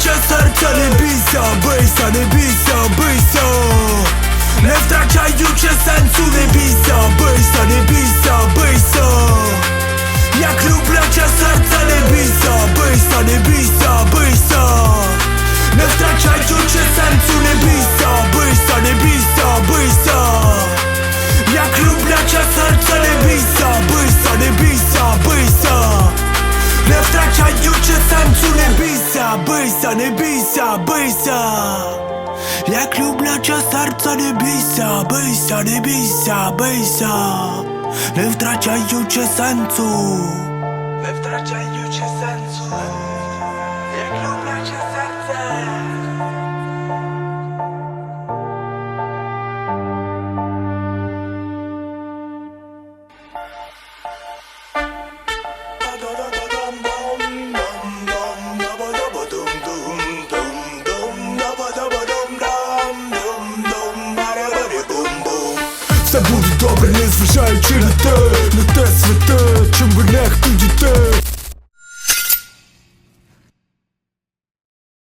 Lublяче серця, не бійся, бийся, не бійся, бийся. Не втрачаючи сенсу, не бійся, бийся, не бійся, бийся. Як любляче серце, не бійся, бийся, не бійся, бийся. Не втрачаючи сенсу, не бійся, Не втрачаючи сенсу, не бійся, бийся, не бійся, бийся. Як любляче серце, не бійся, бийся, не бійся, бийся. Не втрачаючи сенсу. Не втрачаючи сенсу все буде добре, незважаючи на те, на те святе, чим ви не